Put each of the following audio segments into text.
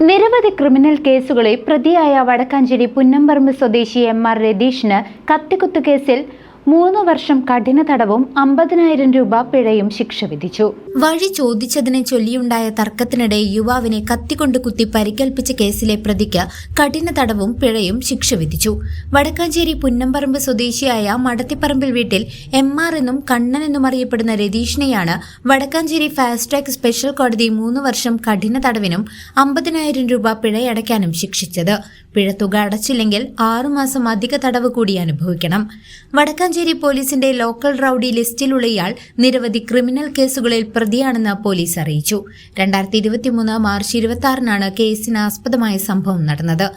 നിരവധി ക്രിമിനൽ കേസുകളിൽ പ്രതിയായ വടക്കാഞ്ചേരി പുന്നമ്പറമ്പ് സ്വദേശി എം ആർ രതീഷിന് കത്തിക്കുത്തു കേസിൽ മൂന്ന് വർഷം കഠിന തടവും അമ്പതിനായിരം രൂപ പിഴയും ശിക്ഷ വിധിച്ചു. വഴി ചോദിച്ചതിനെ ചൊല്ലിയുണ്ടായ തർക്കത്തിനിടെ യുവാവിനെ കത്തിക്കൊണ്ട് കുത്തി പരിക്കേൽപ്പിച്ച കേസിലെ പ്രതിക്ക് കഠിന തടവും പിഴയും ശിക്ഷ വിധിച്ചു. വടക്കാഞ്ചേരി പുന്നമ്പറമ്പ് സ്വദേശിയായ മടത്തിപ്പറമ്പിൽ വീട്ടിൽ എം ആർ എന്നും കണ്ണൻ എന്നും അറിയപ്പെടുന്ന രതീഷിനെയാണ് വടക്കാഞ്ചേരി ട്രാക്ക് സ്പെഷ്യൽ കോടതി മൂന്ന് വർഷം കഠിന തടവിനും അമ്പതിനായിരം രൂപ പിഴയടയ്ക്കാനും ശിക്ഷിച്ചത്. പിഴ തുക അടച്ചില്ലെങ്കിൽ ആറുമാസം അധിക തടവ് കൂടി അനുഭവിക്കണം. വടക്കാഞ്ചേരി പോലീസിന്റെ ലോക്കൽ റൌഡി ലിസ്റ്റിലുള്ള ഇയാൾ നിരവധി ക്രിമിനൽ കേസുകളിൽ പ്രതിയാണെന്ന് പോലീസ് അറിയിച്ചു. രണ്ടായിരത്തി ഇരുപത്തിമൂന്ന് മാർച്ച് ഇരുപത്തി ആറിനാണ് കേസിന് ആസ്പദമായ സംഭവം നടന്നത്.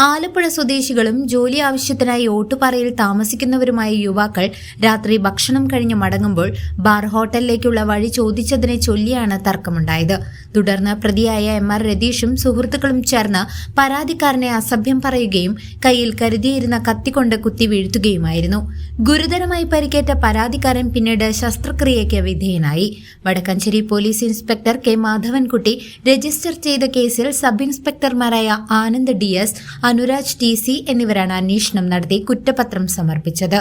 ആലപ്പുഴ സ്വദേശികളും ജോലി ആവശ്യത്തിനായി ഓട്ടുപാറയിൽ താമസിക്കുന്നവരുമായ യുവാക്കൾ രാത്രി ഭക്ഷണം കഴിഞ്ഞ് മടങ്ങുമ്പോൾ ബാർ ഹോട്ടലിലേക്കുള്ള വഴി ചോദിച്ചതിനെ ചൊല്ലിയാണ് തർക്കമുണ്ടായത്. തുടർന്ന് പ്രതിയായ എം ആർ രതീഷും സുഹൃത്തുക്കളും ചേർന്ന് പരാതിക്കാരനെ അസഭ്യം പറയുകയും കയ്യിൽ കരുതിയിരുന്ന കത്തിക്കൊണ്ട് കുത്തി വീഴ്ത്തുകയുമായിരുന്നു. ഗുരുതരമായി പരിക്കേറ്റ പരാതിക്കാരൻ പിന്നീട് ശസ്ത്രക്രിയയ്ക്ക് വിധേയനായി. Vadakkanchery police inspector K Madhavankutty register ചെയ്ത കേസിൽ sub ഇൻസ്പെക്ടർമാരായ Anand D S Anuraj T C എന്നിവരാണ് അന്വേഷണം നടത്തി കുറ്റപത്രം സമർപ്പിച്ചത്.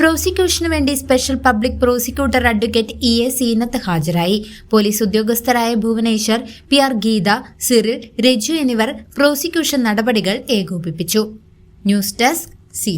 പ്രോസിക്യൂഷനു വേണ്ടി special public prosecutor advocate E A Seenath ഹാജരായി. Police ഉദ്യോഗസ്ഥരായ Bhuvaneswar P R Geetha Cyril Raju എന്നിവർ പ്രോസിക്യൂഷൻ നടപടികൾ ഏകോപിപ്പിച്ചു. News desk C